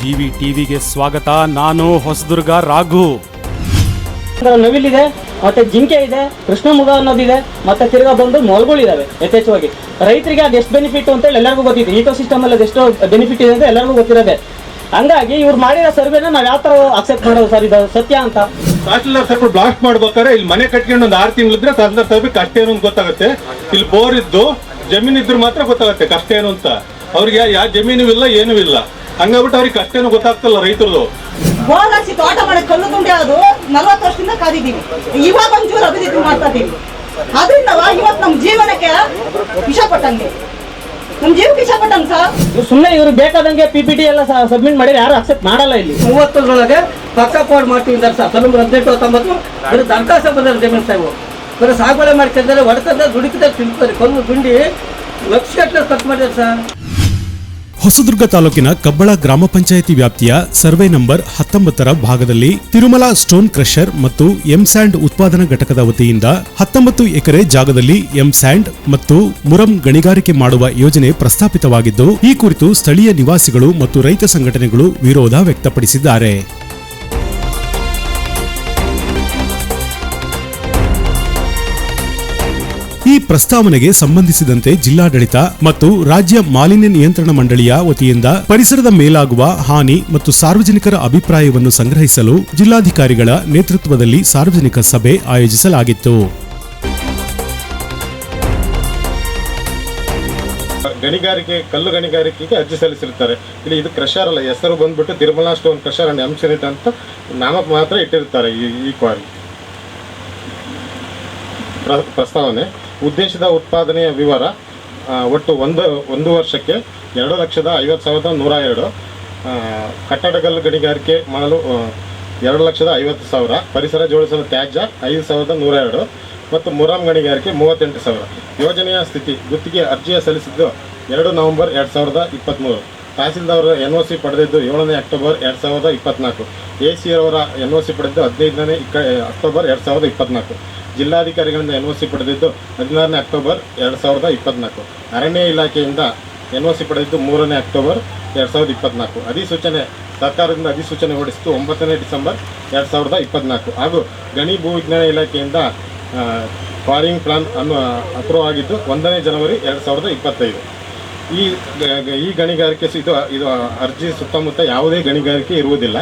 GV ಟಿವಿಗೆ ಸ್ವಾಗತ. ನಾನು ಹೊಸದುರ್ಗ ರಾಘು. ನವಿಲಿದೆ ಮತ್ತೆ ಜಿಂಕೆ ಇದೆ ಕೃಷ್ಣಮೃಗ ಅನ್ನೋದಿದೆ ಮತ್ತೆ ತಿರ್ಗಾ ಬಂದು ಮೊಲಗಳಿದಾವೆ ಯಥೇಚ್ಛವಾಗಿ. ರೈತರಿಗೆ ಅದು ಎಷ್ಟು ಬೆನಿಫಿಟ್ ಅಂತ ಎಲ್ಲರಿಗೂ ಗೊತ್ತಿದೆ. ಈಕೋ ಸಿಸ್ಟಮ್ ಅಲ್ಲಿ ಅದೆಷ್ಟು ಬೆನಿಫಿಟ್ ಇದೆ ಅಂತ ಎಲ್ಲರಿಗೂ ಗೊತ್ತಿರೋದೆ. ಹಂಗಾಗಿ ಇವ್ರು ಮಾಡಿರೋ ಸರ್ವೆನ ನಾವು ಯಾವ ತರ ಅಕ್ಸೆಪ್ಟ್ ಮಾಡೋದು ಸರ್ ಇದು? ಸತ್ಯ ಅಂತ? ತಹಸೀಲ್ದಾರ್ ಸರ್ ಬ್ಲಾಸ್ಟ್ ಮಾಡ್ಬೇಕಾದ್ರೆ ಇಲ್ಲಿ ಮನೆ ಕಟ್ಕೊಂಡು ಒಂದು ಆರು ತಿಂಗಳಿದ್ರೆ ತಹಸೀಲ್ದಾರ್ ಸಾಹೇಬ್ ಕಷ್ಟ ಏನು ಅಂತ ಗೊತ್ತಾಗುತ್ತೆ. ಇಲ್ಲಿ ಬೋರ್ ಇದ್ದು ಜಮೀನು ಇದ್ರೆ ಮಾತ್ರ ಗೊತ್ತಾಗುತ್ತೆ ಕಷ್ಟ ಏನು ಅಂತ. ಅವ್ರಿಗೆ ಯಾವ ಜಮೀನು ಇಲ್ಲ ಏನೂ ಇಲ್ಲ. ಹಂಗಾಗ್ಬಿಟ್ಟು ಅವ್ರಿಗೆ ಕಷ್ಟ ಏನು ಗೊತ್ತಾಗ್ತಲ್ಲ ರೈತರದು. ಬೋರ್ ಹಾಕ್ಸಿ ತೋಟ ಮಾಡಕ್ ಕಲ್ಲು ಗುಂಡಿ ಅದು ನಲ್ವತ್ತು ವರ್ಷದಿಂದ ಕಾದಿದ್ದೀವಿ. ಇವಾಗ ಒಂಚೂರು ಅಭಿವೃದ್ಧಿ ಮಾಡ್ತಾ ಇದ್ದೀವಿ. ಅದರಿಂದ ಇವತ್ತು ನಮ್ಮ ಜೀವನಕ್ಕೆ ವಿಷ ಪಟ್ಟಂಗೆ. ನಮ್ಮ ಜೀವಕ್ಕೆ ವಿಷ ಸರ್. ಸುಮ್ಮನೆ ಇವ್ರು ಬೇಕಾದಂಗೆ ಪಿ ಪಿ ಟಿ ಎಲ್ಲ ಸಬ್ಮಿಟ್ ಮಾಡಿ ಯಾರು ಅಕ್ಸೆಪ್ಟ್ ಮಾಡಲ್ಲ ಇಲ್ಲಿ. ಮೂವತ್ತರೊಳಗೆ ಪಕ್ಕ ಕೋಡ್ ಮಾಡ್ತೀವಿ ಸರ್. ಹತ್ತೊಂಬತ್ತು ಹದಿನೆಂಟು ಹತ್ತೊಂಬತ್ತು. ಬರೀ ದರ್ಖಾಸ್ತ ಬಂದ್ರೆ ಜಮೀನು ಸಾವು ಬರೀ ಸಾಗುವಳಿ ಮಾಡ್ತಿದ್ದಾರೆ ಹೊಡೆತಂದ್ರೆ ದುಡುಕಿದ್ರೆ ತಿಂತಾರೆ ಕಲ್ಲು ಗುಂಡಿ ಲಕ್ಷ ಗಟ್ಟಲೆ ಖರ್ಚು ಮಾಡಿದ್ದಾರೆ ಸರ್. ಹೊಸದುರ್ಗ ತಾಲೂಕಿನ ಕಬ್ಬಳ ಗ್ರಾಮ ಪಂಚಾಯಿತಿ ವ್ಯಾಪ್ತಿಯ ಸರ್ವೆ ನಂಬರ್ ಹತ್ತೊಂಬತ್ತರ ಭಾಗದಲ್ಲಿ ತಿರುಮಲ ಸ್ಟೋನ್ ಕ್ರಷರ್ ಮತ್ತು ಎಂ ಸ್ಯಾಂಡ್ ಉತ್ಪಾದನಾ ಘಟಕದ ವತಿಯಿಂದ ಹತ್ತೊಂಬತ್ತು ಎಕರೆ ಜಾಗದಲ್ಲಿ ಎಂ ಸ್ಯಾಂಡ್ ಮತ್ತು ಮುರಂ ಗಣಿಗಾರಿಕೆ ಮಾಡುವ ಯೋಜನೆ ಪ್ರಸ್ತಾಪಿತವಾಗಿದ್ದು, ಈ ಕುರಿತು ಸ್ಥಳೀಯ ನಿವಾಸಿಗಳು ಮತ್ತು ರೈತ ಸಂಘಟನೆಗಳು ವಿರೋಧ ವ್ಯಕ್ತಪಡಿಸಿದ್ದಾರೆ. ಈ ಪ್ರಸ್ತಾವನೆಗೆ ಸಂಬಂಧಿಸಿದಂತೆ ಜಿಲ್ಲಾಡಳಿತ ಮತ್ತು ರಾಜ್ಯ ಮಾಲಿನ್ಯ ನಿಯಂತ್ರಣ ಮಂಡಳಿಯ ವತಿಯಿಂದ ಪರಿಸರದ ಮೇಲಾಗುವ ಹಾನಿ ಮತ್ತು ಸಾರ್ವಜನಿಕರ ಅಭಿಪ್ರಾಯವನ್ನು ಸಂಗ್ರಹಿಸಲು ಜಿಲ್ಲಾಧಿಕಾರಿಗಳ ನೇತೃತ್ವದಲ್ಲಿ ಸಾರ್ವಜನಿಕ ಸಭೆ ಆಯೋಜಿಸಲಾಗಿತ್ತು. ಗಣಿಗಾರಿಕೆ, ಕಲ್ಲು ಗಣಿಗಾರಿಕೆಗೆ ಅರ್ಜಿ ಸಲ್ಲಿಸಿರ್ತಾರೆ ಇಲ್ಲಿ ಇದು ಕ್ರಷರ್ ಅಲ್ಲ, ಹೆಸರು ಬಂದ್ಬಿಟ್ಟು ತಿರುಮಲಾ ಸ್ಟೋನ್ ಕ್ರಷರ್ ಅಂಡ್ ಎಂಶನಿಟ್ ಅಂತ ನಾಮಕ ಮಾತ್ರ ಇಟ್ಟಿರ್ತಾರೆ ಈ ಈ ಕ್ವಾರಿ ಪ್ರಸ್ತಾವನೆ. ಉದ್ದೇಶದ ಉತ್ಪಾದನೆಯ ವಿವರ ಒಟ್ಟು ಒಂದು ಒಂದು ವರ್ಷಕ್ಕೆ ಎರಡು ಲಕ್ಷದ ಐವತ್ತು ಸಾವಿರದ ನೂರ ಎರಡು. ಕಟ್ಟಡಗಲ್ಲು ಗಣಿಗಾರಿಕೆ ಮಾಡಲು ಎರಡು ಲಕ್ಷದ ಐವತ್ತು ಸಾವಿರ. ಪರಿಸರ ಜೋಡಿಸಲು ತ್ಯಾಜ್ಯ ಐದು ಸಾವಿರದ ನೂರ ಎರಡು. ಮತ್ತು ಮುರಾಮ್ ಗಣಿಗಾರಿಕೆ ಮೂವತ್ತೆಂಟು ಸಾವಿರ. ಯೋಜನೆಯ ಸ್ಥಿತಿ, ಗುತ್ತಿಗೆ ಅರ್ಜಿಯ ಸಲ್ಲಿಸಿದ್ದು ಎರಡು ನವೆಂಬರ್ ಎರಡು ಸಾವಿರದ ಇಪ್ಪತ್ತ್ಮೂರು ತಹಸೀಲ್ದಾರ್ ಎನ್ ಒ ಸಿ ಪಡೆದಿದ್ದು ಏಳನೇ ಅಕ್ಟೋಬರ್ ಎರಡು ಸಾವಿರದ ಇಪ್ಪತ್ತ್ನಾಲ್ಕು ಎ ಸಿ ಅವರ ಎನ್ ಒ ಸಿ ಪಡೆದಿದ್ದು ಹದಿನೈದನೇ ಇಕ್ಕ, ಅಕ್ಟೋಬರ್ ಎರಡು ಸಾವಿರದ ಇಪ್ಪತ್ನಾಲ್ಕು. ಜಿಲ್ಲಾಧಿಕಾರಿಗಳಿಂದ ಎನ್ ಒ ಸಿ ಪಡೆದಿದ್ದು ಹದಿನಾರನೇ ಅಕ್ಟೋಬರ್ ಎರಡು ಸಾವಿರದ ಇಪ್ಪತ್ನಾಲ್ಕು. ಅರಣ್ಯ ಇಲಾಖೆಯಿಂದ ಎನ್ ಒ ಸಿ ಪಡೆದಿದ್ದು ಮೂರನೇ ಅಕ್ಟೋಬರ್ ಎರಡು ಸಾವಿರದ ಇಪ್ಪತ್ನಾಲ್ಕು. ಅಧಿಸೂಚನೆ, ಸರ್ಕಾರದಿಂದ ಅಧಿಸೂಚನೆ ಹೊರಡಿಸಿತು ಒಂಬತ್ತನೇ ಡಿಸೆಂಬರ್ ಎರಡು ಸಾವಿರದ ಇಪ್ಪತ್ನಾಲ್ಕು. ಹಾಗೂ ಗಣಿ ಭೂವಿಜ್ಞಾನ ಇಲಾಖೆಯಿಂದ ಫಾರಿಂಗ್ ಪ್ಲಾನ್ ಅನ್ನು ಅಪ್ರೂವ್ ಆಗಿದ್ದು ಒಂದನೇ ಜನವರಿ ಎರಡು ಸಾವಿರದ ಇಪ್ಪತ್ತೈದು. ಈ ಈ ಗಣಿಗಾರಿಕೆ ಇದು ಇದು ಅರ್ಜಿ ಸುತ್ತಮುತ್ತ ಯಾವುದೇ ಗಣಿಗಾರಿಕೆ ಇರುವುದಿಲ್ಲ.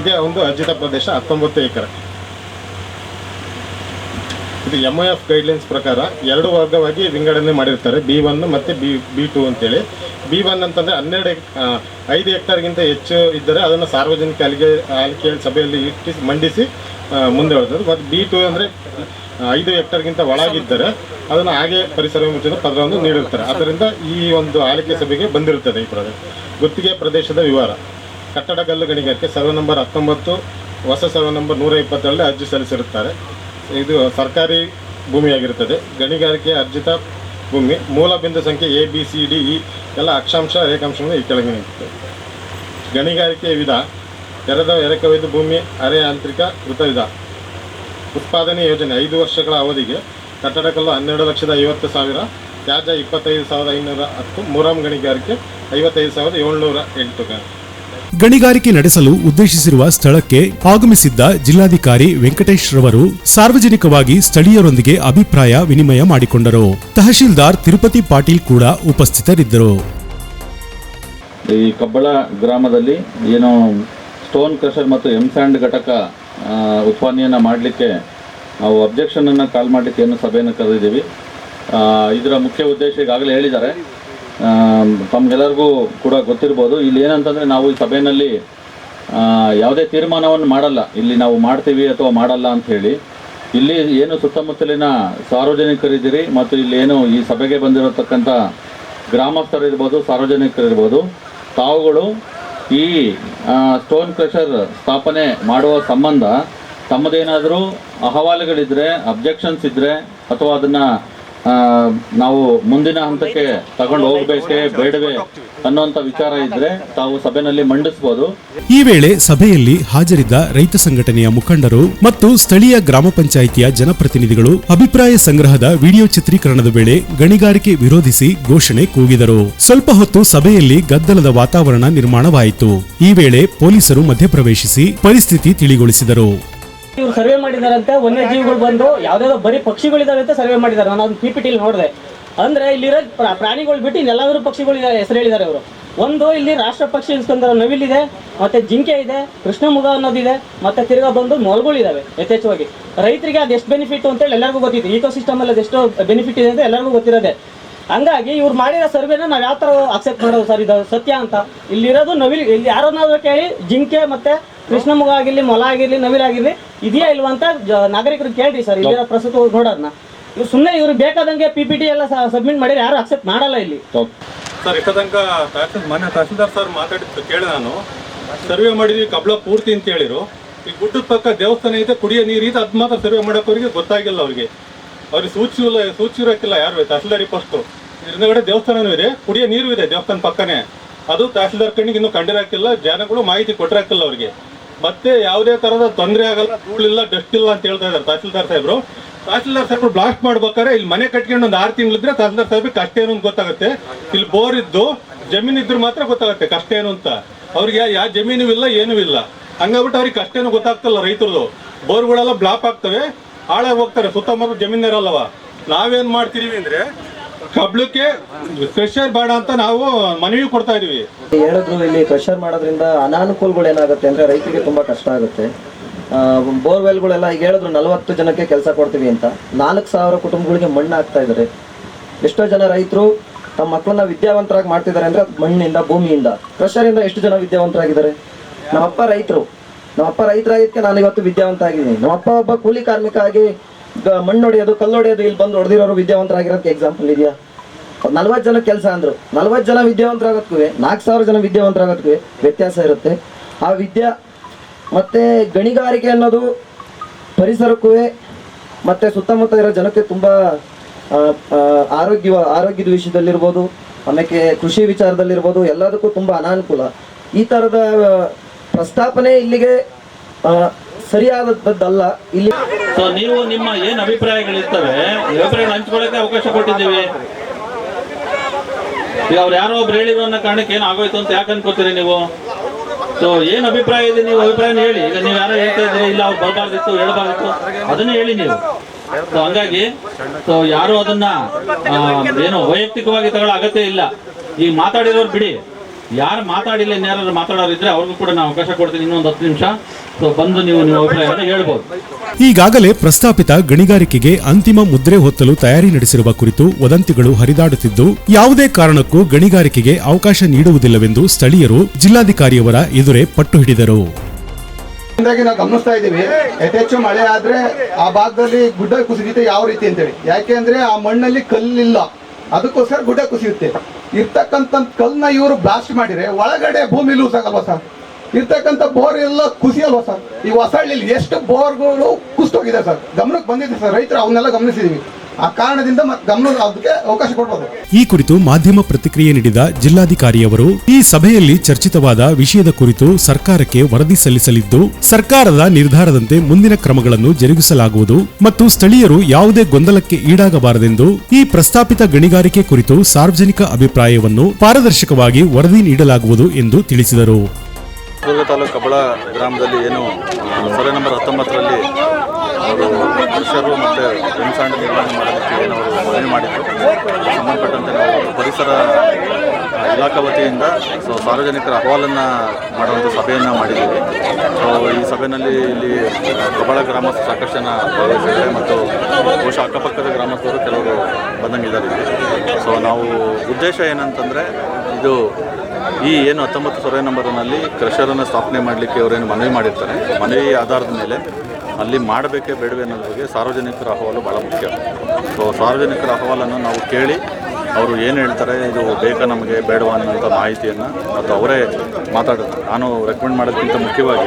ಇದೇ ಒಂದು ಅರ್ಜಿತ ಪ್ರದೇಶ ಹತ್ತೊಂಬತ್ತು ಎಕರೆ. ಇದು ಎಂ ಐ ಎಫ್ ಗೈಡ್ಲೈನ್ಸ್ ಪ್ರಕಾರ ಎರಡು ವರ್ಗವಾಗಿ ವಿಂಗಡಣೆ ಮಾಡಿರ್ತಾರೆ. ಬಿ ಒನ್ ಮತ್ತು ಬಿ ಬಿ ಟು ಅಂತೇಳಿ. ಬಿ ಒನ್ ಅಂತಂದರೆ ಹನ್ನೆರಡು ಐದು ಹೆಕ್ಟಾರ್ಗಿಂತ ಹೆಚ್ಚು ಇದ್ದರೆ ಅದನ್ನು ಸಾರ್ವಜನಿಕ ಅಲ್ಲಿಗೆ ಆಯ್ಕೆ ಸಭೆಯಲ್ಲಿ ಇಟ್ಟು ಮಂಡಿಸಿ ಮುಂದೆ ಹೊರದದು ಮತ್ತು ಬಿ ಟು ಅಂದರೆ ಐದು ಹೆಕ್ಟರ್ಗಿಂತ ಒಳಗಿದ್ದರೆ ಅದನ್ನು ಹಾಗೆ ಪರಿಸರ ವಿಮೋಚನೆ ಪದವನ್ನು ನೀಡಿರ್ತಾರೆ. ಆದ್ದರಿಂದ ಈ ಒಂದು ಆಯ್ಕೆ ಸಭೆಗೆ ಬಂದಿರುತ್ತದೆ ಈ ಪ್ರದೇಶ. ಗುತ್ತಿಗೆ ಪ್ರದೇಶದ ವಿವರ. ಕಟ್ಟಡಗಲ್ಲು ಗಣಿಗಾರಿಕೆ, ಸರ್ವೆ ನಂಬರ್ ಹತ್ತೊಂಬತ್ತು, ಹೊಸ ಸರ್ವೆ ನಂಬರ್ ನೂರ ಇಪ್ಪತ್ತರಲ್ಲಿ ಅರ್ಜಿ ಸಲ್ಲಿಸಿರುತ್ತಾರೆ. ಇದು ಸರ್ಕಾರಿ ಭೂಮಿಯಾಗಿರುತ್ತದೆ. ಗಣಿಗಾರಿಕೆ ಅರ್ಜಿತ ಭೂಮಿ, ಮೂಲ ಬಿಂದು ಸಂಖ್ಯೆ A B C D E ಎಲ್ಲ ಅಕ್ಷಾಂಶ ರೇಖಾಂಶಗಳು ಈ ಕೆಳಗಿನ ಇರ್ತದೆ. ಗಣಿಗಾರಿಕೆ ವಿಧ, ಎರಡು ಎರಕವೈದು ಭೂಮಿ, ಅರೆ ಯಾಂತ್ರಿಕ ವಿಧ. ಉತ್ಪಾದನೆ ಯೋಜನೆ, ಐದು ವರ್ಷಗಳ ಅವಧಿಗೆ ಕಟ್ಟಡ ಕಲ್ಲು ಹನ್ನೆರಡು ಲಕ್ಷದ ಐವತ್ತು ಸಾವಿರ, ತ್ಯಾಜ್ಯ ಇಪ್ಪತ್ತೈದು ಸಾವಿರದ ಐನೂರ ಹತ್ತು ಮೂರಾಮ್ ಗಣಿಗಾರಿಕೆ ಐವತ್ತೈದು ಸಾವಿರದ ಏಳ್ನೂರ ಎಂಟು ಗಣಿಗಾರಿಕೆ ನಡೆಸಲು ಉದ್ದೇಶಿಸಿರುವ ಸ್ಥಳಕ್ಕೆ ಆಗಮಿಸಿದ್ದ ಜಿಲ್ಲಾಧಿಕಾರಿ ವೆಂಕಟೇಶ್ ರವರು ಸಾರ್ವಜನಿಕವಾಗಿ ಸ್ಥಳೀಯರೊಂದಿಗೆ ಅಭಿಪ್ರಾಯ ವಿನಿಮಯ ಮಾಡಿಕೊಂಡರು. ತಹಶೀಲ್ದಾರ್ ತಿರುಪತಿ ಪಾಟೀಲ್ ಕೂಡ ಉಪಸ್ಥಿತರಿದ್ದರು. ಈ ಕಬ್ಬಳ ಗ್ರಾಮದಲ್ಲಿ ಏನು ಸ್ಟೋನ್ ಕ್ರಷರ್ ಮತ್ತು ಎಂ ಸ್ಯಾಂಡ್ ಘಟಕ ಉತ್ಪಾದನೆಯನ್ನು ಮಾಡಲಿಕ್ಕೆ ನಾವು ಅಬ್ಜೆಕ್ಷನನ್ನು ಕಾಲ್ ಮಾಡಲಿಕ್ಕೆ ಏನು ಸಭೆಯನ್ನು ಕರೆದಿದ್ದೀವಿ. ಇದರ ಮುಖ್ಯ ಉದ್ದೇಶ ಈಗಾಗಲೇ ಹೇಳಿದ್ದಾರೆ. ಆ, ತಮಗೆಲ್ಲರಿಗೂ ಕೂಡ ಗೊತ್ತಿರ್ಬೋದು. ಇಲ್ಲಿ ಏನಂತಂದರೆ ನಾವು ಈ ಸಭೆಯಲ್ಲಿ ಯಾವುದೇ ತೀರ್ಮಾನವನ್ನು ಮಾಡಲ್ಲ. ಇಲ್ಲಿ ನಾವು ಮಾಡ್ತೀವಿ ಅಥವಾ ಮಾಡಲ್ಲ ಅಂತ ಹೇಳಿ. ಇಲ್ಲಿ ಏನು ಸುತ್ತಮುತ್ತಲಿನ ಸಾರ್ವಜನಿಕರಿದ್ದೀರಿ ಮತ್ತು ಇಲ್ಲಿ ಏನು ಈ ಸಭೆಗೆ ಬಂದಿರತಕ್ಕಂಥ ಗ್ರಾಮಸ್ಥರಿರ್ಬೋದು ಸಾರ್ವಜನಿಕರಿರ್ಬೋದು ತಾವುಗಳು ಈ ಸ್ಟೋನ್ ಕ್ರಷರ್ ಸ್ಥಾಪನೆ ಮಾಡುವ ಸಂಬಂಧ ತಮ್ಮದೇನಾದರೂ ಅಹವಾಲುಗಳಿದ್ದರೆ ಅಬ್ಜೆಕ್ಷನ್ಸ್ ಇದ್ದರೆ ಅಥವಾ ಅದನ್ನು ನಾವು ಮುಂದಿನ ಹಂತಕ್ಕೆ ತಗೊಂಡು ಹೋಗಬೇಕೆ ಬೇಡವೇ ಅನ್ನುವಂಥ ವಿಚಾರ ಇದ್ರೆ ತಾವು ಸಭೆಯಲ್ಲಿ ಮಂಡಿಸಬಹುದು ಈ ವೇಳೆ ಸಭೆಯಲ್ಲಿ ಹಾಜರಿದ್ದ ರೈತ ಸಂಘಟನೆಯ ಮುಖಂಡರು ಮತ್ತು ಸ್ಥಳೀಯ ಗ್ರಾಮ ಪಂಚಾಯಿತಿಯ ಜನಪ್ರತಿನಿಧಿಗಳು ಅಭಿಪ್ರಾಯ ಸಂಗ್ರಹದ ವಿಡಿಯೋ ಚಿತ್ರೀಕರಣದ ವೇಳೆ ಗಣಿಗಾರಿಕೆ ವಿರೋಧಿಸಿ ಘೋಷಣೆ ಕೂಗಿದರು. ಸ್ವಲ್ಪ ಹೊತ್ತು ಸಭೆಯಲ್ಲಿ ಗದ್ದಲದ ವಾತಾವರಣ ನಿರ್ಮಾಣವಾಯಿತು. ಈ ವೇಳೆ ಪೊಲೀಸರು ಮಧ್ಯಪ್ರವೇಶಿಸಿ ಪರಿಸ್ಥಿತಿ ತಿಳಿಗೊಳಿಸಿದರು. ಇವ್ರು ಸರ್ವೆ ಮಾಡಿದಾರಂತೆ ವನ್ಯಜೀವಿಗಳು ಬಂದು ಯಾವ್ದಾದ್ರು ಬರೀ ಪಕ್ಷಿಗಳಿದಾವೆ ಅಂತ ಸರ್ವೆ ಮಾಡಿದ್ದಾರೆ ನಾನು ಅದನ್ನ ಪಿ ಪಿ ಟಿಲಿ ನೋಡಿದೆ. ಅಂದ್ರೆ ಇಲ್ಲಿರೋ ಪ್ರ- ಪ್ರಾಣಿಗಳು ಬಿಟ್ಟು ಇನ್ನೆಲ್ಲಾದ್ರೂ ಪಕ್ಷಿಗಳು ಹೆಸರು ಹೇಳಿದ್ದಾರೆ ಇವರು ಒಂದು ಇಲ್ಲಿ ರಾಷ್ಟ್ರ ಪಕ್ಷಿ ಇನ್ಸ್ಕೊಂಡ್ರ ನವಿಲಿದೆ, ಮತ್ತೆ ಜಿಂಕೆ ಇದೆ, ಕೃಷ್ಣಮುಗ ಅನ್ನೋದಿದೆ, ಮತ್ತೆ ತಿರ್ಗಾ ಬಂದು ಮೊಲಗಳಿದಾವೆ ಯಥೇಚ್ಛವಾಗಿ. ರೈತರಿಗೆ ಅದು ಎಷ್ಟು ಬೆನಿಫಿಟ್ ಅಂತೇಳಿ ಎಲ್ಲರಿಗೂ ಗೊತ್ತಿದೆ ಈಕೋ ಸಿಸ್ಟಮ್ ಅಲ್ಲಿ ಅದೆಷ್ಟು ಬೆನಿಫಿಟ್ ಇದೆ ಅಂತ ಎಲ್ಲರಿಗೂ ಗೊತ್ತಿರೋದೆ. ಹಂಗಾಗಿ ಇವ್ರು ಮಾಡಿರೋ ಸರ್ವೆನ ನಾವು ಯಾವ ಥರ ಅಕ್ಸೆಪ್ಟ್ ಮಾಡೋದು ಸರ್ ಇದು ಸತ್ಯ ಅಂತ? ಇಲ್ಲಿರೋದು ನವಿಲು ಇಲ್ಲಿ ಯಾರನ್ನಾದ್ರೂ ಕೇಳಿ, ಜಿಂಕೆ ಮತ್ತೆ ಕೃಷ್ಣಮುಗ ಆಗಿರ್ಲಿ ಮೊಲ ಆಗಿರ್ಲಿ ನವಿಲ್ ಆಗಿರ್ಲಿ ಇದೆಯಾ ಇಲ್ವಾ ಅಂತ ನಾಗರಿಕರು ಕೇಳ್ರಿ ಸರ್ ಇದೆಯ ಪ್ರಸ್ತುತ ನೋಡೋದನ್ನ ಇವ್ರು ಸುಮ್ಮನೆ ಇವ್ರು ಬೇಕಾದಂಗೆ ಪಿ ಪಿ ಟಿ ಎಲ್ಲ ಸಬ್ಮಿಟ್ ಮಾಡಿದ್ರೆ ಯಾರು ಅಕ್ಸೆಪ್ಟ್ ಮಾಡಲ್ಲ ಇಲ್ಲಿ. ಸರ್ ಇಷ್ಟ ತನಕ ಮನೆ ಮಾನ್ಯ ತಹಸೀಲ್ದಾರ್ ಸರ್ ಮಾತಾಡಿದ್ದು ಕೇಳಿ ನಾನು. ಸರ್ವೆ ಮಾಡಿದ್ವಿ ಕಬ್ಳ ಪೂರ್ತಿ ಅಂತ ಹೇಳಿರು. ಈ ಗುಡ್ಡದ ಪಕ್ಕ ದೇವಸ್ಥಾನ ಇದೆ ಕುಡಿಯೋ ನೀರು ಇದೆ ಅದು ಮಾತ್ರ ಸರ್ವೆ ಮಾಡೋಕೆ ಗೊತ್ತಾಗಿಲ್ಲ ಅವ್ರಿಗೆ. ಅವ್ರಿಗೆ ಸೂಚಿ ಇರಾಕ್ಕಿಲ್ಲ ಯಾರು ತಹಸೀಲ್ದಾರಿ ಫಸ್ಟು ಹಿಂದ್ಗಡೆ ದೇವಸ್ಥಾನನೂ ಇದೆ ಕುಡಿಯೋ ನೀರು ಇದೆ ದೇವಸ್ಥಾನ ಪಕ್ಕನೇ. ಅದು ತಹಸೀಲ್ದಾರ್ ಕಣ್ಣಿಗೆ ಇನ್ನೂ ಕಂಡಿರಾಕಿಲ್ಲ ಜನಗಳು ಮಾಹಿತಿ ಕೊಟ್ಟಿರಾಕಿಲ್ಲ ಅವ್ರಿಗೆ. ಮತ್ತೆ ಯಾವುದೇ ತರದ ತೊಂದರೆ ಆಗಲ್ಲ, ಧೂಳಿಲ್ಲ, ಡಸ್ಟ್ ಇಲ್ಲ ಅಂತ ಹೇಳ್ತಾ ಇದ್ದಾರೆ ತಹಸೀಲ್ದಾರ್ ಸಾಹೇಬ್ರು. ತಹಸೀಲ್ದಾರ್ ಸಾಹೇಬ್ರು ಬ್ಲಾಸ್ಟ್ ಮಾಡ್ಬೇಕಾದ್ರೆ ಇಲ್ಲಿ ಮನೆ ಕಟ್ಕೊಂಡು ಒಂದು ಆರು ತಿಂಗಳಿದ್ರೆ ತಹಸೀಲ್ದಾರ್ ಸಾಹೇಬ್ರಿಗೆ ಕಷ್ಟ ಏನು ಅಂತ ಗೊತ್ತಾಗುತ್ತೆ. ಇಲ್ಲಿ ಬೋರ್ ಇದ್ದು, ಜಮೀನು ಇದ್ರೆ ಮಾತ್ರ ಗೊತ್ತಾಗುತ್ತೆ ಕಷ್ಟ ಏನು ಅಂತ. ಅವ್ರಿಗೆ ಯಾವ ಜಮೀನು ಇಲ್ಲ, ಏನೂ ಇಲ್ಲ. ಹಂಗಾಗ್ಬಿಟ್ಟು ಅವ್ರಿಗೆ ಕಷ್ಟ ಏನು ಗೊತ್ತಾಗ್ತಲ್ಲ ರೈತರದು. ಬೋರ್ಗಳೆಲ್ಲ ಬ್ಲಾಕ್ ಆಗ್ತವೆ, ಹಾಳಾಗಿ ಹೋಗ್ತಾರೆ, ಸುತ್ತಮುತ್ತ ಜಮೀನು ಇರಲ್ಲವ. ನಾವೇನ್ ಮಾಡ್ತೀವಿ ಅಂದ್ರೆ ಕಬ್ಳಕ್ಕೆ ಪ್ರೆಷರ್ ಬೇಡ ಅಂತ ನಾವು ಮನವಿ ಕೊಡ್ತಾ ಇದೀವಿ. ಹೇಳಿದ್ರು ಇಲ್ಲಿ ಪ್ರೆಷರ್ ಮಾಡೋದ್ರಿಂದ ಅನಾನುಕೂಲಗಳು ಏನಾಗುತ್ತೆ ಅಂದ್ರೆ ರೈತರಿಗೆ ತುಂಬಾ ಕಷ್ಟ ಆಗುತ್ತೆ. ಬೋರ್ವೆಲ್ಗಳೆಲ್ಲ ಈಗ ಹೇಳಿದ್ರು ನಲವತ್ತು ಜನಕ್ಕೆ ಕೆಲಸ ಕೊಡ್ತೀವಿ ಅಂತ. ನಾಲ್ಕು ಸಾವಿರ ಕುಟುಂಬಗಳಿಗೆ ಮಣ್ಣು ಆಗ್ತಾ ಇದ್ದಾರೆ. ಎಷ್ಟೋ ಜನ ರೈತರು ತಮ್ಮ ಮಕ್ಕಳನ್ನ ವಿದ್ಯಾವಂತರಾಗಿ ಮಾಡ್ತಿದ್ದಾರೆ ಅಂದ್ರೆ ಅದು ಮಣ್ಣಿಂದ ಭೂಮಿಯಿಂದ. ಕ್ರಷರಿಂದ ಎಷ್ಟು ಜನ ವಿದ್ಯಾವಂತರಾಗಿದ್ದಾರೆ? ನಮ್ಮಪ್ಪ ರೈತರು. ನಮ್ಮಪ್ಪ ರೈತರಾಗಿದ್ದಕ್ಕೆ ನಾನು ಇವತ್ತು ವಿದ್ಯಾವಂತ ಆಗಿದ್ದೀನಿ ನಮ್ಮಪ್ಪ ಒಬ್ಬ ಕೂಲಿ ಕಾರ್ಮಿಕ ಆಗಿ ಮಣ್ಣು ಹೊಡೆಯೋದು ಕಲ್ಲು ಹೊಡೆಯೋದು ಇಲ್ಲಿ ಬಂದು ಹೊಡೆದಿರೋರು ವಿದ್ಯಾವಂತರಾಗಿರೋದಕ್ಕೆ ಎಕ್ಸಾಂಪಲ್ ಇದೆಯಾ? ನಲ್ವತ್ತು ಜನ ಕೆಲಸ ಅಂದರು. ನಲ್ವತ್ತು ಜನ ವಿದ್ಯಾವಂತರಾಗತ್ಕೂ ನಾಲ್ಕು ಸಾವಿರ ಜನ ವಿದ್ಯಾವಂತರಾಗತ್ಕೂ ವ್ಯತ್ಯಾಸ ಇರುತ್ತೆ. ಆ ವಿದ್ಯಾ ಮತ್ತೆ ಗಣಿಗಾರಿಕೆ ಅನ್ನೋದು ಪರಿಸರಕ್ಕೂ ಮತ್ತೆ ಸುತ್ತಮುತ್ತ ಇರೋ ಜನಕ್ಕೆ ತುಂಬ ಆರೋಗ್ಯ, ಆರೋಗ್ಯದ ವಿಷಯದಲ್ಲಿರ್ಬೋದು ಆಮೇಲೆ ಕೃಷಿ ವಿಚಾರದಲ್ಲಿರ್ಬೋದು, ಎಲ್ಲದಕ್ಕೂ ತುಂಬ ಅನಾನುಕೂಲ. ಈ ಥರದ ಪ್ರಸ್ತಾಪನೆ ಇಲ್ಲಿಗೆ ಸರಿಯಾದದ್ದಲ್ಲ. ಇಲ್ಲಿ ಸೊ ನೀವು ನಿಮ್ಮ ಏನು ಅಭಿಪ್ರಾಯಗಳಿರ್ತವೆ ಅಭಿಪ್ರಾಯಗಳು ಹಂಚ್ಕೊಳ್ಳೋಕೆ ಅವಕಾಶ ಕೊಟ್ಟಿದ್ದೀವಿ. ಈಗ ಅವ್ರು ಯಾರೋ ಒಬ್ರು ಹೇಳಿರೋ ಅನ್ನೋ ಕಾರಣಕ್ಕೆ ಏನು ಆಗೋಯ್ತು ಅಂತ ಯಾಕೆ ಅನ್ಕೋತೀರಿ ನೀವು? ಸೊ ಏನ್ ಅಭಿಪ್ರಾಯ ಇದೆ ನೀವು? ಅಭಿಪ್ರಾಯನ ಹೇಳಿ. ಈಗ ನೀವು ಯಾರೋ ಹೇಳ್ತಾ ಇದ್ದೀರಿ, ಇಲ್ಲ ಅವ್ರು ಬರಬಾರ್ದಿತ್ತು, ಹೇಳಬಾರ್ದಿತ್ತು, ಅದನ್ನೇ ಹೇಳಿ ನೀವು. ಸೊ ಹಂಗಾಗಿ ಸೊ ಯಾರು ಅದನ್ನ ಏನು ವೈಯಕ್ತಿಕವಾಗಿ ತಗೊಳ್ಳೋ ಅಗತ್ಯ ಇಲ್ಲ. ಈಗ ಮಾತಾಡಿರೋರು ಬಿಡಿ. ಯಾರು ಮಾತಾಡಿಲ್ಲ ಇನ್ಯಾರು ಮಾತಾಡೋರು ಇದ್ರೆ ಅವ್ರಿಗೂ ಕೂಡ ನಾವು ಅವಕಾಶ ಕೊಡ್ತೀನಿ ಇನ್ನೊಂದು ಹತ್ತು ನಿಮಿಷ. ಸೊ ಬಂದು ನೀವು ನಿಮ್ಮ ಅಭಿಪ್ರಾಯವನ್ನು ಹೇಳ್ಬೋದು. ಈಗಾಗಲೇ ಪ್ರಸ್ತಾಪಿತ ಗಣಿಗಾರಿಕೆಗೆ ಅಂತಿಮ ಮುದ್ರೆ ಹೊತ್ತಲು ತಯಾರಿ ನಡೆಸಿರುವ ಕುರಿತು ವದಂತಿಗಳು ಹರಿದಾಡುತ್ತಿದ್ದು ಯಾವುದೇ ಕಾರಣಕ್ಕೂ ಗಣಿಗಾರಿಕೆಗೆ ಅವಕಾಶ ನೀಡುವುದಿಲ್ಲವೆಂದು ಸ್ಥಳೀಯರು ಜಿಲ್ಲಾಧಿಕಾರಿಯವರ ಎದುರೇ ಪಟ್ಟು ಹಿಡಿದರು. ಹಿಂದಾಗಿ ನಾವು ಗಮನಿಸ್ತಾ ಇದ್ದೀವಿ ಯಥೇಚ್ಛು ಮಳೆ ಆದ್ರೆ ಆ ಭಾಗದಲ್ಲಿ ಗುಡ್ಡ ಕುಸಿದಿದೆ ಯಾವ ರೀತಿ ಅಂತೇಳಿ. ಯಾಕೆ ಅಂದ್ರೆ ಆ ಮಣ್ಣಲ್ಲಿ ಕಲ್ಲಿಲ್ಲ. ಅದಕ್ಕೋಸ್ಕರ ಗುಡ್ಡ ಕುಸಿಯುತ್ತೆ. ಇರ್ತಕ್ಕಂಥ ಕಲ್ಲನ್ನ ಇವರು ಬ್ಲಾಸ್ಟ್ ಮಾಡಿದ್ರೆ ಒಳಗಡೆ ಭೂಮಿ ಲೂಸ್ ಆಗಲ್ವಾ ಸರ್? ಇರ್ತಕ್ಕಂಥ ಬೋರ್ ಎಲ್ಲ ಕುಸಿಯಲ್ವಾ ಸರ್? ಈ ಹೊಸಳ್ಳಿಲಿ ಎಷ್ಟು ಬೋರ್ಗಳು ಕುಸಿದೋಗಿದೆ ಸರ್? ಗಮನಕ್ಕೆ ಬಂದಿದೆ ಸರ್ ರೈತರು, ಅವನ್ನೆಲ್ಲ ಗಮನಿಸಿದೀವಿ. ಆ ಕಾರಣದಿಂದ ಗಮನ ಅದಕ್ಕೆ ಅವಕಾಶ ಕೊಡಬಹುದು ಈ ಕುರಿತು ಮಾಧ್ಯಮ ಪ್ರತಿಕ್ರಿಯೆ ನೀಡಿದ ಜಿಲ್ಲಾಧಿಕಾರಿಯವರು ಈ ಸಭೆಯಲ್ಲಿ ಚರ್ಚಿತವಾದ ವಿಷಯದ ಕುರಿತು ಸರ್ಕಾರಕ್ಕೆ ವರದಿ ಸಲ್ಲಿಸಲಿದ್ದು ಸರ್ಕಾರದ ನಿರ್ಧಾರದಂತೆ ಮುಂದಿನ ಕ್ರಮಗಳನ್ನು ಜರುಗಿಸಲಾಗುವುದು ಮತ್ತು ಸ್ಥಳೀಯರು ಯಾವುದೇ ಗೊಂದಲಕ್ಕೆ ಈಡಾಗಬಾರದೆಂದು ಈ ಪ್ರಸ್ತಾಪಿತ ಗಣಿಗಾರಿಕೆ ಕುರಿತು ಸಾರ್ವಜನಿಕ ಅಭಿಪ್ರಾಯವನ್ನು ಪಾರದರ್ಶಕವಾಗಿ ವರದಿ ನೀಡಲಾಗುವುದು ಎಂದು ತಿಳಿಸಿದರು. ದುರ್ಗ ತಾಲೂಕು ಕಬಳ ಗ್ರಾಮದಲ್ಲಿ ಏನು ಸರ್ವೆ ನಂಬರ್ ಹತ್ತೊಂಬತ್ತರಲ್ಲಿ ಅವರು ಕೃಷಿಯರು ಮತ್ತು ಹೆಣ್ಸಾಂಡ್ ನಿರ್ಮಾಣ ಮಾಡೋದಕ್ಕೆ ಮಾಡಿದ್ದು ಸಂಬಂಧಪಟ್ಟಂತೆ ಪರಿಸರ ಇಲಾಖೆ ವತಿಯಿಂದ, ಸೊ ಸಾರ್ವಜನಿಕರ ಅಹವಾಲನ್ನು ಮಾಡುವಂಥ ಸಭೆಯನ್ನು ಮಾಡಿದ್ದೀವಿ. ಸೊ ಈ ಸಭೆಯಲ್ಲಿ ಇಲ್ಲಿ ಪ್ರಬಳ ಗ್ರಾಮಸ್ಥರು ಸಾಕಷ್ಟು ಜನ ಭಾಗವಹಿಸಿದ್ದಾರೆ ಮತ್ತು ಬಹುಶಃ ಅಕ್ಕಪಕ್ಕದ ಗ್ರಾಮಸ್ಥರು ಕೆಲವರು ಬಂದಂಗಿದ್ದಾರೆ ಸೊ ನಾವು ಉದ್ದೇಶ ಏನಂತಂದರೆ, ಇದು ಈ ಏನು ಹತ್ತೊಂಬತ್ತು ಸರ್ವೆ ನಂಬರ್ನಲ್ಲಿ ಕ್ರಷರನ್ನು ಸ್ಥಾಪನೆ ಮಾಡಲಿಕ್ಕೆ ಅವರೇನು ಮನವಿ ಮಾಡಿರ್ತಾರೆ. ಮನವಿ ಆಧಾರದ ಮೇಲೆ ಅಲ್ಲಿ ಮಾಡಬೇಕೇ ಬೇಡವೇ ಅನ್ನೋದ್ರ ಬಗ್ಗೆ ಸಾರ್ವಜನಿಕರ ಅಹವಾಲು ಭಾಳ ಮುಖ್ಯ. ಸೊ ಸಾರ್ವಜನಿಕರ ಅಹವಾಲನ್ನು ನಾವು ಕೇಳಿ ಅವರು ಏನು ಹೇಳ್ತಾರೆ ಇದು ಬೇಕಾ ನಮಗೆ ಬೇಡವಾ ಅನ್ನೋಂಥ ಮಾಹಿತಿಯನ್ನು ಮತ್ತು ಅವರೇ ಮಾತಾಡ್ತಾರೆ ನಾನು ರೆಕಮೆಂಡ್ ಮಾಡೋದಕ್ಕಿಂತ ಮುಖ್ಯವಾಗಿ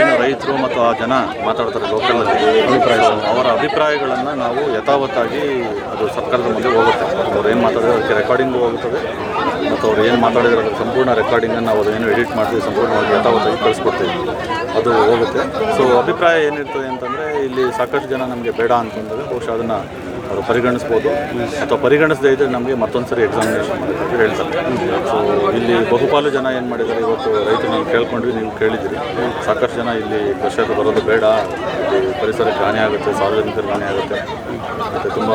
ಏನು ರೈತರು ಮತ್ತು ಆ ಜನ ಮಾತಾಡ್ತಾರೆ ಲೋಕಲಲ್ಲಿ ಅಭಿಪ್ರಾಯ. ಅವರ ಅಭಿಪ್ರಾಯಗಳನ್ನು ನಾವು ಯಥಾವತ್ತಾಗಿ ಅದು ಸರ್ಕಾರದ ಮುಂದೆ ಹೋಗುತ್ತೆ. ಅವ್ರು ಏನು ಮಾತಾಡಿದ್ರೆ ಅದಕ್ಕೆ ರೆಕಾರ್ಡಿಂಗು ಹೋಗುತ್ತದೆ. ಮತ್ತು ಅವ್ರು ಏನು ಮಾತಾಡಿದ್ರೆ ಅದರ ಸಂಪೂರ್ಣ ರೆಕಾರ್ಡಿಂಗನ್ನು ನಾವು ಅದೇನು ಎಡಿಟ್ ಮಾಡ್ತೀವಿ ಸಂಪೂರ್ಣವಾಗಿ ಯಥಾವತ್ತಾಗಿ ಕಳಿಸ್ಕೊಡ್ತೀವಿ. ಅದು ಹೋಗುತ್ತೆ. ಸೊ ಅಭಿಪ್ರಾಯ ಏನಿರ್ತದೆ ಅಂತಂದರೆ ಇಲ್ಲಿ ಸಾಕಷ್ಟು ಜನ ನಮಗೆ ಬೇಡ ಅಂತಂದರೆ ಬಹುಶಃ ಅದನ್ನು ಅವರು ಪರಿಗಣಿಸ್ಬೋದು. ಅಥವಾ ಪರಿಗಣಿಸದೇ ಇದ್ದರೆ ನಮಗೆ ಮತ್ತೊಂದು ಸರಿ ಎಕ್ಸಾಮಿನೇಷನ್ ಮಾಡಬೇಕು ಹೇಳ್ತಾರೆ. ಸೊ ಇಲ್ಲಿ ಬಹುಪಾಲು ಜನ ಏನು ಮಾಡಿದ್ದಾರೆ, ಇವತ್ತು ರೈತರು ನಾವು ಕೇಳ್ಕೊಂಡ್ವಿ, ನೀವು ಕೇಳಿದ್ದೀರಿ. ಸಾಕಷ್ಟು ಜನ ಇಲ್ಲಿ ಕೃಷಿಯರು ಬರೋದು ಬೇಡ. ಇಲ್ಲಿ ಪರಿಸರಕ್ಕೆ ಹಾನಿ ಆಗುತ್ತೆ, ಸಾರ್ವಜನಿಕರಿಗೆ ಹಾನಿ ಆಗುತ್ತೆ. ಮತ್ತು ತುಂಬ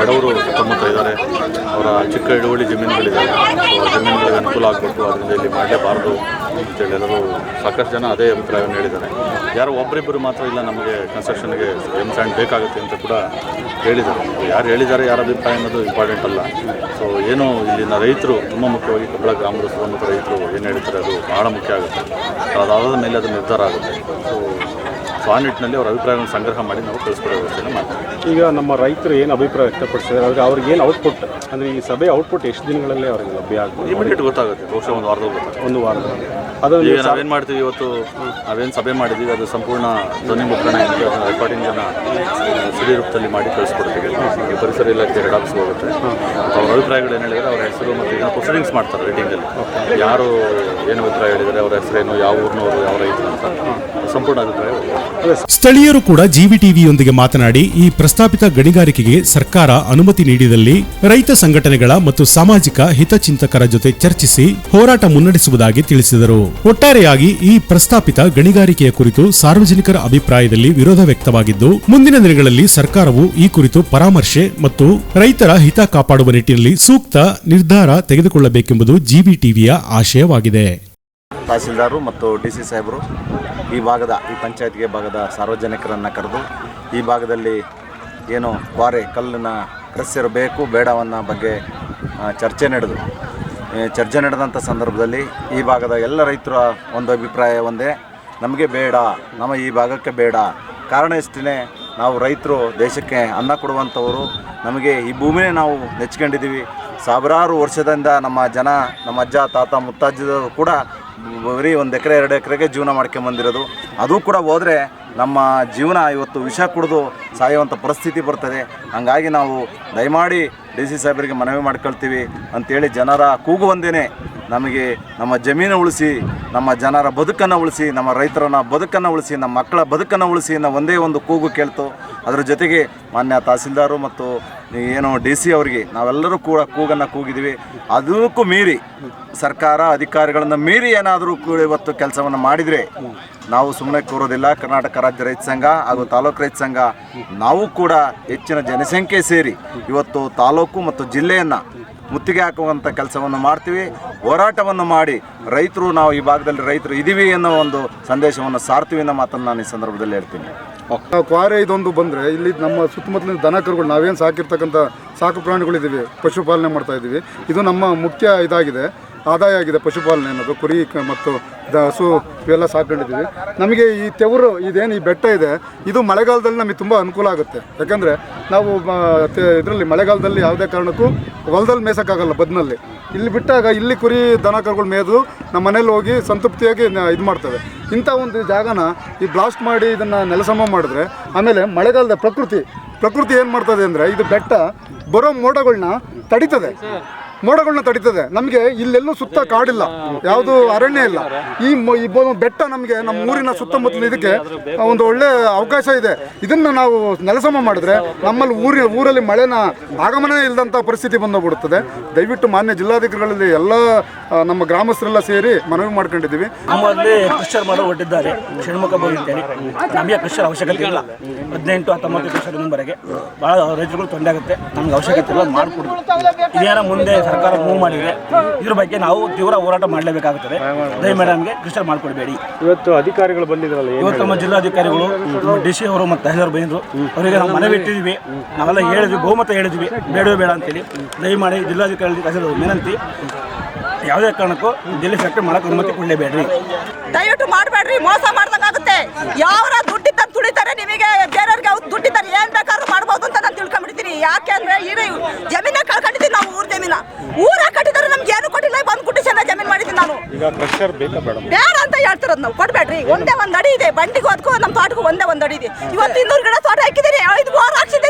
ಬಡವರು ಸುತ್ತಮುತ್ತ ಇದ್ದಾರೆ. ಅವರ ಚಿಕ್ಕ ಹಿಡುವಳಿ ಜಮೀನುಗಳಿದ್ದಾರೆ ಜಮೀನುಗಳಿಗೆ ಅನುಕೂಲ ಆಗಬೇಕು. ಅದರಿಂದ ಇಲ್ಲಿ ಮಾಡಲೇಬಾರ್ದು. ಅಂತೇಳಿ ಎಲ್ಲರೂ ಸಾಕಷ್ಟು ಜನ ಅದೇ ಅಭಿಪ್ರಾಯವನ್ನು ಹೇಳಿದ್ದಾರೆ. ಯಾರೋ ಒಬ್ಬರಿಬ್ಬರು ಮಾತ್ರ ಇಲ್ಲ, ನಮಗೆ ಕನ್ಸ್ಟ್ರಕ್ಷನ್ಗೆ ಎಂ ಸ್ಯಾಂಡ್ ಬೇಕಾಗುತ್ತೆ ಅಂತ ಕೂಡ ಹೇಳಿದ್ದಾರೆ. ಯಾರು ಹೇಳಿದ್ದಾರೆ, ಯಾರ ಅಭಿಪ್ರಾಯ ಅನ್ನೋದು ಇಂಪಾರ್ಟೆಂಟ್ ಅಲ್ಲ. ಸೊ ಏನು ಇಲ್ಲಿನ ರೈತರು ತುಂಬ ಮುಖ್ಯವಾಗಿ ಕಬ್ಬಳ ಗ್ರಾಮದ ಸುತ್ತಮುತ್ತ ರೈತರು ಏನು ಹೇಳ್ತಾರೆ ಅದು ಬಹಳ ಮುಖ್ಯ ಆಗುತ್ತೆ. ಅದಾದ ಮೇಲೆ ಅದು ನಿರ್ಧಾರ ಆಗುತ್ತೆ. ಸೊ ಸೊ ಆ ನಿಟ್ಟಿನಲ್ಲಿ ಅವರ ಅಭಿಪ್ರಾಯವನ್ನು ಸಂಗ್ರಹ ಮಾಡಿ ನಾವು ಕಳಿಸ್ಕೊಡೋ ವ್ಯವಸ್ಥೆಯನ್ನು ಮಾಡ್ತೀವಿ. ಈಗ ನಮ್ಮ ರೈತರು ಏನು ಅಭಿಪ್ರಾಯ ವ್ಯಕ್ತಪಡಿಸಿದ್ದಾರೆ? ಆದರೆ ಅವ್ರಿಗೆ ಏನು ಔಟ್ಪುಟ್ ಅಂದರೆ ಈ ಸಭೆ ಔಟ್ಪುಟ್ ಎಷ್ಟು ದಿನಗಳಲ್ಲೇ ಅವರಿಗೆ ಲಭ್ಯ ಆಗ್ಬೋದು? ಇಮಿಡಿಯೇಟ್ ಗೊತ್ತಾಗುತ್ತೆ ಬಹುಶಃ ಒಂದು ವಾರದಲ್ಲಿ ಗೊತ್ತಾಗುತ್ತೆ. ಒಂದು ವಾರ ಅದು ಈಗ ನಾವೇನು ಮಾಡ್ತೀವಿ ಇವತ್ತು? ನಾವೇನು ಸಭೆ ಮಾಡಿದ್ದೀವಿ ಅದು ಸಂಪೂರ್ಣ ಧ್ವನಿ ಅದನ್ನ ರೆಕಾರ್ಡಿಂಗನ್ನು ಸಿಡಿ ರೂಪದಲ್ಲಿ ಮಾಡಿ ಕಳಿಸ್ಕೊಡ್ತೀವಿ. ಈ ಪರಿಸರ ಇಲಾಖೆ ಹೆಡ್ ಆಫೀಸ್ಗೆ ಹೋಗುತ್ತೆ. ಅವ್ರ ಅಭಿಪ್ರಾಯಗಳು ಏನು ಹೇಳಿದರೆ ಅವ್ರ ಹೆಸರು ಮತ್ತು ಇದನ್ನು ಪ್ರೊಸೀಡಿಂಗ್ಸ್ ಮಾಡ್ತಾರೆ ರೈಟಿಂಗಲ್ಲಿ ಯಾರು ಏನು ಅಭಿಪ್ರಾಯ ಹೇಳಿದರೆ ಅವ್ರ ಹೆಸರೇನು ಯಾವ ಊರಿನವರು ಯಾವ ರೈತರು ಅಂತ. ಸಂಪೂರ್ಣ ಅಭಿಪ್ರಾಯ. ಸ್ಥಳೀಯರು ಕೂಡ ಜಿವಿ ಟಿವಿಯೊಂದಿಗೆ ಮಾತನಾಡಿ, ಈ ಪ್ರಸ್ತಾಪಿತ ಗಣಿಗಾರಿಕೆಗೆ ಸರ್ಕಾರ ಅನುಮತಿ ನೀಡಿದಲ್ಲಿ ರೈತ ಸಂಘಟನೆಗಳ ಮತ್ತು ಸಾಮಾಜಿಕ ಹಿತಚಿಂತಕರ ಜೊತೆ ಚರ್ಚಿಸಿ ಹೋರಾಟ ಮುನ್ನಡೆಸುವುದಾಗಿ ತಿಳಿಸಿದರು. ಒಟ್ಟಾರೆಯಾಗಿ ಈ ಪ್ರಸ್ತಾಪಿತ ಗಣಿಗಾರಿಕೆಯ ಕುರಿತು ಸಾರ್ವಜನಿಕರ ಅಭಿಪ್ರಾಯದಲ್ಲಿ ವಿರೋಧ ವ್ಯಕ್ತವಾಗಿದ್ದು, ಮುಂದಿನ ದಿನಗಳಲ್ಲಿ ಸರ್ಕಾರವು ಈ ಕುರಿತು ಪರಾಮರ್ಶೆ ಮತ್ತು ರೈತರ ಹಿತ ಕಾಪಾಡುವ ನಿಟ್ಟಿನಲ್ಲಿ ಸೂಕ್ತ ನಿರ್ಧಾರ ತೆಗೆದುಕೊಳ್ಳಬೇಕೆಂಬುದು ಜಿವಿ ಟಿವಿಯ ಆಶಯವಾಗಿದೆ. ತಹಸೀಲ್ದಾರು ಮತ್ತು ಡಿ ಸಿ ಸಾಹೇಬರು ಈ ಭಾಗದ, ಈ ಪಂಚಾಯತ್ಗೆ ಭಾಗದ ಸಾರ್ವಜನಿಕರನ್ನು ಕರೆದು ಈ ಭಾಗದಲ್ಲಿ ಏನು ಕ್ವಾರೆ ಕಲ್ಲಿನ ಕ್ರಸ್ಯರು ಬೇಕು, ಬೇಡವನ್ನ ಬಗ್ಗೆ ಚರ್ಚೆ ನಡೆದು. ಚರ್ಚೆ ನಡೆದಂಥ ಸಂದರ್ಭದಲ್ಲಿ ಈ ಭಾಗದ ಎಲ್ಲ ರೈತರ ಒಂದು ಅಭಿಪ್ರಾಯ ಒಂದೇ, ನಮಗೆ ಬೇಡ, ನಮ್ಮ ಈ ಭಾಗಕ್ಕೆ ಬೇಡ. ಕಾರಣ ಇಷ್ಟೇ ನಾವು ರೈತರು ದೇಶಕ್ಕೆ ಅನ್ನ ಕೊಡುವಂಥವರು, ನಮಗೆ ಈ ಭೂಮಿನೇ ನಾವು ನೆಚ್ಕೊಂಡಿದ್ದೀವಿ. ಸಾವಿರಾರು ವರ್ಷದಿಂದ ನಮ್ಮ ಜನ, ನಮ್ಮ ಅಜ್ಜ, ತಾತ ಮುತ್ತಾಜ್ಜದವರು ಕೂಡ ಬರೀ ಒಂದು ಎಕರೆ, ಎರಡು ಎಕರೆಗೆ ಜೀವನ ಮಾಡ್ಕೊಂಬಂದಿರೋದು ಅದು ಕೂಡ ಹೋದರೆ ನಮ್ಮ ಜೀವನ ಇವತ್ತು ವಿಷ ಕುಡಿದು ಸಾಯುವಂಥ ಪರಿಸ್ಥಿತಿ ಬರ್ತದೆ. ಹಂಗಾಗಿ ನಾವು ದಯಮಾಡಿ ಡಿ ಸಿ ಸಾಹೇಬರಿಗೆ ಮನವಿ ಮಾಡ್ಕೊಳ್ತೀವಿ ಅಂತೇಳಿ ಜನರ ಕೂಗು ಒಂದೇನೆ. ನಮಗೆ ನಮ್ಮ ಜಮೀನು ಉಳಿಸಿ, ನಮ್ಮ ಜನರ ಬದುಕನ್ನು ಉಳಿಸಿ, ನಮ್ಮ ರೈತರನ್ನ ಬದುಕನ್ನು ಉಳಿಸಿ, ನಮ್ಮ ಮಕ್ಕಳ ಬದುಕನ್ನು ಉಳಿಸಿ ಅನ್ನೋ ಒಂದೇ ಒಂದು ಕೂಗು ಕೇಳ್ತು. ಅದರ ಜೊತೆಗೆ ಮಾನ್ಯ ತಹಸೀಲ್ದಾರು ಮತ್ತು ಏನು ಡಿ ಸಿ ಅವರಿಗೆ ನಾವೆಲ್ಲರೂ ಕೂಡ ಕೂಗನ್ನು ಕೂಗಿದ್ದೀವಿ. ಅದಕ್ಕೂ ಮೀರಿ ಸರ್ಕಾರ ಅಧಿಕಾರಿಗಳನ್ನು ಮೀರಿ ಏನಾದರೂ ಕೂಡ ಇವತ್ತು ಕೆಲಸವನ್ನು ಮಾಡಿದರೆ ನಾವು ಸುಮ್ಮನೆ ಕೂರೋದಿಲ್ಲ. ಕರ್ನಾಟಕ ರಾಜ್ಯ ರೈತ ಸಂಘ ಹಾಗೂ ತಾಲೂಕು ರೈತ ಸಂಘ, ನಾವು ಕೂಡ ಹೆಚ್ಚಿನ ಜನಸಂಖ್ಯೆ ಸೇರಿ ಇವತ್ತು ತಾಲೂಕು ಮತ್ತು ಜಿಲ್ಲೆಯನ್ನು ಮುತ್ತಿಗೆ ಹಾಕುವಂಥ ಕೆಲಸವನ್ನು ಮಾಡ್ತೀವಿ. ಹೋರಾಟವನ್ನು ಮಾಡಿ ರೈತರು ನಾವು ಈ ಭಾಗದಲ್ಲಿ ರೈತರು ಇದ್ದೀವಿ ಅನ್ನೋ ಒಂದು ಸಂದೇಶವನ್ನು ಸಾರ್ತೀವಿ ಅನ್ನೋ ಮಾತನ್ನು ನಾನು ಈ ಸಂದರ್ಭದಲ್ಲಿ ಹೇಳ್ತೀನಿ. ಕ್ವಾರೆ ಇದೊಂದು ಬಂದರೆ ಇಲ್ಲಿ ನಮ್ಮ ಸುತ್ತಮುತ್ತಲಿನ ದನ ಕರುಗಳು ನಾವೇನು ಸಾಕಿರ್ತಕ್ಕಂಥ ಸಾಕು ಪ್ರಾಣಿಗಳಿದ್ದೀವಿ ಪಶುಪಾಲನೆ ಮಾಡ್ತಾ ಇದ್ದೀವಿ ಇದು ನಮ್ಮ ಮುಖ್ಯ ಇದಾಗಿದೆ. ಆದಾಯ ಆಗಿದೆ ಪಶುಪಾಲನೆ ಅನ್ನೋದು, ಕುರಿ ಮತ್ತು ಹಸು ಇವೆಲ್ಲ ಸಾಕೊಂಡಿದ್ದೀವಿ ನಮಗೆ ಈ ತೆವರು, ಇದೇನು ಈ ಬೆಟ್ಟ ಇದೆ, ಇದು ಮಳೆಗಾಲದಲ್ಲಿ ನಮಗೆ ತುಂಬ ಅನುಕೂಲ ಆಗುತ್ತೆ. ಯಾಕಂದರೆ ನಾವು ಇದರಲ್ಲಿ ಮಳೆಗಾಲದಲ್ಲಿ ಯಾವುದೇ ಕಾರಣಕ್ಕೂ ಹೊಲದಲ್ಲಿ ಮೇಸಕ್ಕಾಗಲ್ಲ ಬದ್ನಲ್ಲಿ. ಇಲ್ಲಿ ಬಿಟ್ಟಾಗ ಇಲ್ಲಿ ಕುರಿ ದನ ಕರುಗಳು ಮೇದು ನಮ್ಮ ಮನೇಲಿ ಹೋಗಿ ಸಂತೃಪ್ತಿಯಾಗಿ ಇದು ಮಾಡ್ತವೆ. ಇಂಥ ಒಂದು ಜಾಗನ ಈ ಬ್ಲಾಸ್ಟ್ ಮಾಡಿ ಇದನ್ನು ನೆಲಸಮ ಮಾಡಿದ್ರೆ, ಆಮೇಲೆ ಮಳೆಗಾಲದ ಪ್ರಕೃತಿ ಪ್ರಕೃತಿ ಏನು ಮಾಡ್ತದೆ ಅಂದರೆ, ಇದು ಬೆಟ್ಟ ಬರೋ ಮೋಡಗಳನ್ನ ತಡಿತದೆ. ಮೋಡಗಳನ್ನ ತಡಿತದೆ. ನಮಗೆ ಇಲ್ಲೆಲ್ಲೂ ಸುತ್ತ ಕಾಡಿಲ್ಲ. ಯಾವುದು ಅರಣ್ಯ ಇಲ್ಲ. ಈ ಬೆಟ್ಟ ನಮಗೆ ನಮ್ಮ ಊರಿನ ಸುತ್ತಮುತ್ತಲು ಇದಕ್ಕೆ ಒಂದು ಒಳ್ಳೆ ಅವಕಾಶ ಇದೆ. ಇದನ್ನ ನಾವು ನೆಲಸಮ ಮಾಡಿದ್ರೆ ನಮ್ಮಲ್ಲಿ ಊರಿನ ಊರಲ್ಲಿ ಮಳೆನ ಆಗಮನ ಇಲ್ಲದಂಥ ಪರಿಸ್ಥಿತಿ ಬಂದೋಗ್ಬಿಡುತ್ತದೆ ದಯವಿಟ್ಟು ಮಾನ್ಯ ಜಿಲ್ಲಾಧಿಕಾರಿಗಳಲ್ಲಿ ಎಲ್ಲ ನಮ್ಮ ಗ್ರಾಮಸ್ಥರೆಲ್ಲ ಸೇರಿ ಮನವಿ ಮಾಡ್ಕೊಂಡಿದ್ದೀವಿ. ನಮ್ಮಲ್ಲಿ ಕ್ರಿಶ್ಚರ್ ಮಾಡೋ ಹೊಟ್ಟಿದ್ದಾರೆ ಷಣ್ಮುಖ ನಮಗೆ ಕ್ರಿಶ್ಚರ್ ಅವಶ್ಯಕತೆ ಇಲ್ಲ. ಹದಿನೆಂಟು ಹತ್ತೊಂಬತ್ತು ಕ್ರಿಶ್ಚರ್ ವರೆಗೆ ಭಾಳ ರೈತರುಗಳು ತೊಂದರೆ ಆಗುತ್ತೆ. ನಮ್ಗೆ ಅವಶ್ಯಕತೆ ಇಲ್ಲ ಮಾಡಿಕೊಡ್ತೀವಿ. ಇದೇನ ಮುಂದೆ ಸರ್ಕಾರ ಮೂವ್ ಮಾಡಿದೆ. ಇದ್ರ ಬಗ್ಗೆ ನಾವು ತೀವ್ರ ಹೋರಾಟ ಮಾಡಲೇಬೇಕಾಗುತ್ತದೆ. ದಯಮಾಡಿ ನಮಗೆ ಕ್ರಿಸ್ಟಲ್ ಮಾಡಿಕೊಡ್ಬೇಡಿ. ಇವತ್ತು ಅಧಿಕಾರಿಗಳು ಬಂದಿದ್ರಲ್ಲ ಇವತ್ತು ನಮ್ಮ ಜಿಲ್ಲಾಧಿಕಾರಿಗಳು ನಮ್ಮ ಡಿ ಸಿ ಅವರು ಮತ್ತು ತಹಸೀಲ್ದಾರ್ ಬಂದಿದ್ರು ಅವರಿಗೆ ನಾವು ಮನವಿ ಇಟ್ಟಿದ್ವಿ ನಾವೆಲ್ಲ ಹೇಳಿದ್ವಿ ಬಹುಮತ ಹೇಳಿದ್ವಿ. ಬೇಡವೇ ಬೇಡ ಅಂತೇಳಿ. ದಯಮಾಡಿ ಜಿಲ್ಲಾಧಿಕಾರಿ ತಹಸೀಲ್ದಾರ್ ವಿನಂತಿ ಯಾವುದೇ ಕಾರಣಕ್ಕೂ ಜಿಲ್ಲೆ ಫ್ಯಾಕ್ಟ್ರಿ ಮಾಡಕ್ಕೆ ಅನುಮತಿ ಕೊಡಲೇಬೇಡ್ರಿ. ದಯವಿಟ್ಟು ಮಾಡಬೇಡ್ರಿ ಮೋಸ ಮಾಡ್ದಂಗಾಗುತ್ತೆ. ಯಾವರ ದುಡ್ಡಿದ್ದಂತ ತುಳಿತಾರೆ ನಿಮಗೆ ಬೇರೆಯವ್ರಿಗೆ ಅವ್ರು ದುಡ್ಡಿದ್ದಾರೆ ಏನ್ ಬೇಕಾದ್ರೂ ಮಾಡ್ಬೋದು ಅಂತ ನಾನು ತಿಳ್ಕೊಂಡ್ಬಿಡ್ತೀನಿ ಯಾಕೆ ಅಂದ್ರೆ ಈಗ ಜಮೀನ ಕಳ್ಕೊಂಡಿದ್ದೀವಿ ನಾವು ಊರ ಜಮೀನ. ಊರ ಕಟ್ಟಿದ್ರೆ ನಮ್ಗೆ ಏನು ಕೊಟ್ಟಿಲ್ಲ ಬಂದ್ ಚೆನ್ನಾಗಿ ಜಮೀನ್ ಮಾಡಿದ್ದೀನಿ ನಾನು. ಈಗ ಕ್ರಷರ್ ಬೇಕಾ ಬೇಡ ಬೇಡ ಅಂತ ಹೇಳ್ತಿರೋದು ನಾವು ಕೊಡ್ಬೇಡ್ರಿ. ಒಂದೇ ಒಂದ್ ಅಡಿ ಇದೆ ಬಂಡಿಗೂ ಅದಕ್ಕೂ ನಮ್ಮ ತೋಟಕ್ಕೂ ಒಂದೇ ಒಂದ್ ಅಡಿ ಇದೆ. ಇವತ್ತು ಇನ್ನೂರು ಗಿಡ ತೋಟ ಹಾಕಿದ್ದೀನಿ ಐದು ಬೋರ್ ಹಾಕ್ಸಿದ್ದೀನಿ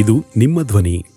ಇದು ನಿಮ್ಮ ಧ್ವನಿ.